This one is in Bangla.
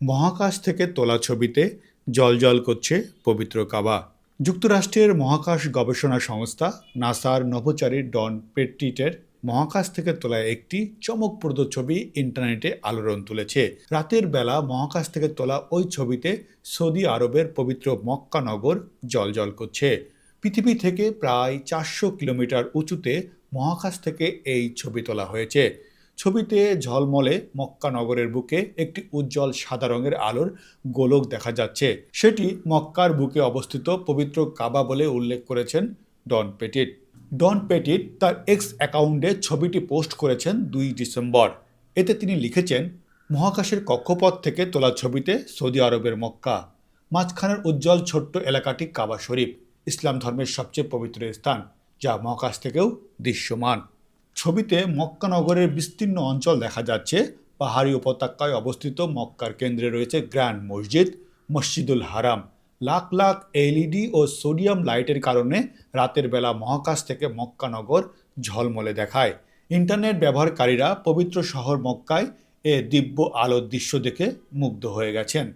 মহাকাশ থেকে তোলা ছবিতে জলজল করছে পবিত্র কাবা। যুক্তরাষ্ট্রের মহাকাশ গবেষণা সংস্থা নাসার নভোচারী ডন পেট্রিটের মহাকাশ থেকে তোলা একটি চমকপ্রদ ছবি ইন্টারনেটে আলোড়ন তুলেছে। রাতের বেলা মহাকাশ থেকে তোলা ওই ছবিতে সৌদি আরবের পবিত্র মক্কা নগর জলজল করছে। পৃথিবী থেকে প্রায় চারশো কিলোমিটার উঁচুতে মহাকাশ থেকে এই ছবি তোলা হয়েছে। ছবিতে ঝলমলে মক্কা নগরের বুকে একটি উজ্জ্বল সাদা রঙের আলোর গোলক দেখা যাচ্ছে। সেটি মক্কার বুকে অবস্থিত পবিত্র কাবা বলে উল্লেখ করেছেন ডন পেটিট। ডন পেটিট তার এক্স অ্যাকাউন্টে ছবিটি পোস্ট করেছেন দুই ডিসেম্বর। এতে তিনি লিখেছেন, মহাকাশের কক্ষপথ থেকে তোলা ছবিতে সৌদি আরবের মক্কা, মাঝখানের উজ্জ্বল ছোট্ট এলাকাটি কাবা শরীফ, ইসলাম ধর্মের সবচেয়ে পবিত্র স্থান, যা মহাকাশ থেকেও দৃশ্যমান। ছবিতে মক্কা নগরের বিস্তীর্ণ অঞ্চল দেখা যাচ্ছে। পাহাড়ি উপত্যকায় অবস্থিত মক্কার কেন্দ্রে রয়েছে গ্র্যান্ড মসজিদ, মসজিদুল হারাম। লাখ লাখ এলইডি ও সোডিয়াম লাইটের কারণে রাতের বেলা মহাকাশ থেকে মক্কা নগর ঝলমলে দেখায়। ইন্টারনেট ব্যবহারকারীরা পবিত্র শহর মক্কায় এ দিব্য আলোর দৃশ্য দেখে মুগ্ধ হয়ে গেছেন।